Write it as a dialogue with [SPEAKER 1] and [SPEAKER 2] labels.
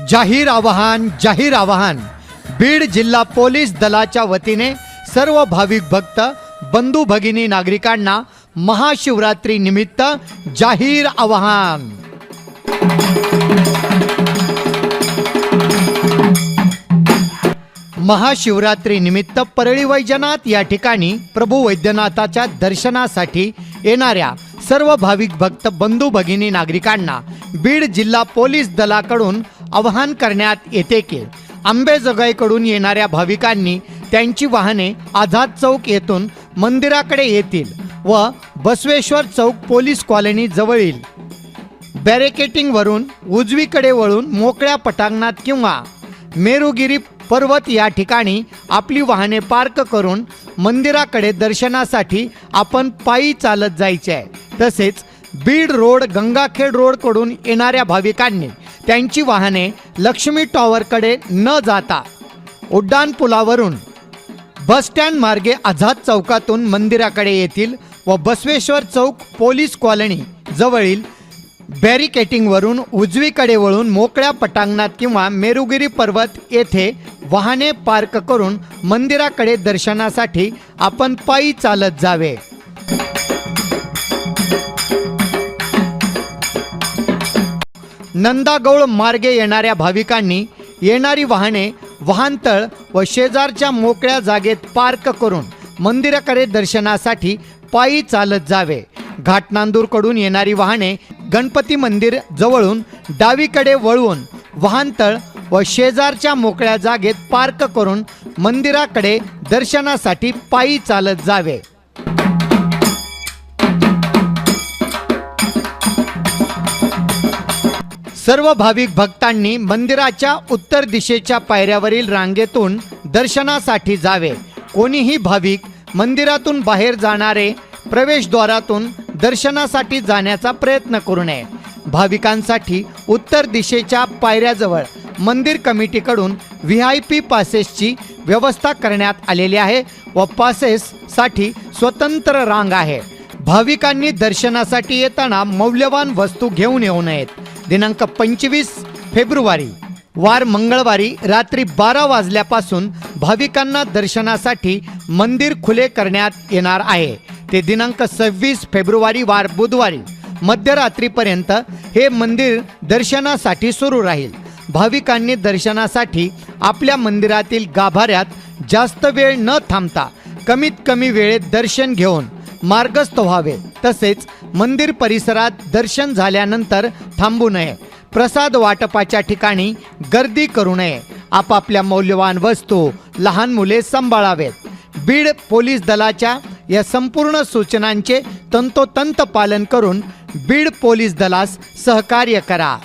[SPEAKER 1] जाहीर आवाहन जाहीर आवाहन. बीड जिल्हा पोलीस दलाच्या वतीने सर्व भाविक भक्त बंधू भगिनी नागरिकांना महाशिवरात्री निमित्त जाहीर आवाहन. महाशिवरात्री निमित्त परळी वैजनाथ या ठिकाणी प्रभू वैद्यनाथाच्या दर्शनासाठी येणाऱ्या सर्व भाविक भक्त बंधू भगिनी नागरिकांना बीड जिल्हा पोलीस दलाकडून आवाहन करण्यात येते की आंबेजोगाईकडून येणाऱ्या भाविकांनी त्यांची वाहने आझाद चौक येथून मंदिराकडे येतील व बसवेश्वर चौक पोलीस कॉलनी जवळील बॅरिकेटिंगवरून उजवीकडे वळून मोकळ्या पटांगणात किंवा मेरुगिरी पर्वत या ठिकाणी आपली वाहने पार्क करून मंदिराकडे दर्शनासाठी आपण पायी चालत जायचे. आहे तसेच बीड रोड गंगाखेड रोडकडून येणाऱ्या भाविकांनी त्यांची वाहने लक्ष्मी टॉवरकडे न जाता उड्डाणपुलावरून बस स्टँड मार्गे आझाद चौकातून मंदिराकडे येतील व बसवेश्वर चौक पोलीस कॉलनी जवळील बॅरिकेटिंगवरून उजवीकडे वळून मोकळ्या पटांगणात किंवा मेरुगिरी पर्वत येथे वाहने पार्क करून मंदिराकडे दर्शनासाठी आपण पायी चालत जावे. नंदागौळ मार्गे येणाऱ्या भाविकांनी येणारी वाहने वाहनतळ व शेजारच्या मोकळ्या जागेत पार्क करून मंदिराकडे दर्शनासाठी पायी चालत जावे. घाटनांदूरकडून येणारी वाहने गणपती मंदिर जवळून डावीकडे वळवून वाहनतळ व शेजारच्या मोकळ्या जागेत पार्क करून मंदिराकडे दर्शनासाठी पायी चालत जावे. सर्व भाविक भक्तांनी मंदिराच्या उत्तर दिशेच्या पायऱ्यावरील रांगेतून दर्शनासाठी जावे. कोणीही भाविक मंदिरातून बाहेर जाणारे प्रवेशद्वारातून दर्शनासाठी जाण्याचा प्रयत्न करू नये. भाविकांसाठी उत्तर दिशेच्या पायऱ्याजवळ मंदिर कमिटीकडून व्ही आय पी पासेसची व्यवस्था करण्यात आलेली आहे व पासेससाठी स्वतंत्र रांग आहे. भाविकांनी दर्शनासाठी येताना मौल्यवान वस्तू घेऊन येऊ नयेत. दिनांक पंचवीस फेब्रुवारी वार मंगळवारी रात्री बारा वाजल्यापासून भाविकांना दर्शनासाठी मंदिर खुले करण्यात येणार आहे. ते दिनांक सव्वीस फेब्रुवारी वार बुधवारी मध्यरात्रीपर्यंत हे मंदिर दर्शनासाठी सुरू राहील. भाविकांनी दर्शनासाठी आपल्या मंदिरातील गाभाऱ्यात जास्त वेळ न थांबता कमीत कमी वेळेत दर्शन घेऊन मार्गस्थ व्हावे. तसेच मंदिर परिसरात दर्शन झाल्यानंतर थांबू नये. प्रसाद वाटपाच्या ठिकाणी गर्दी करू नये. आपापल्या मौल्यवान वस्तू लहान मुले सांभाळावेत. बीड पोलीस दलाच्या या संपूर्ण सूचनांचे तंतोतंत पालन करून बीड पोलीस दलास सहकार्य करा.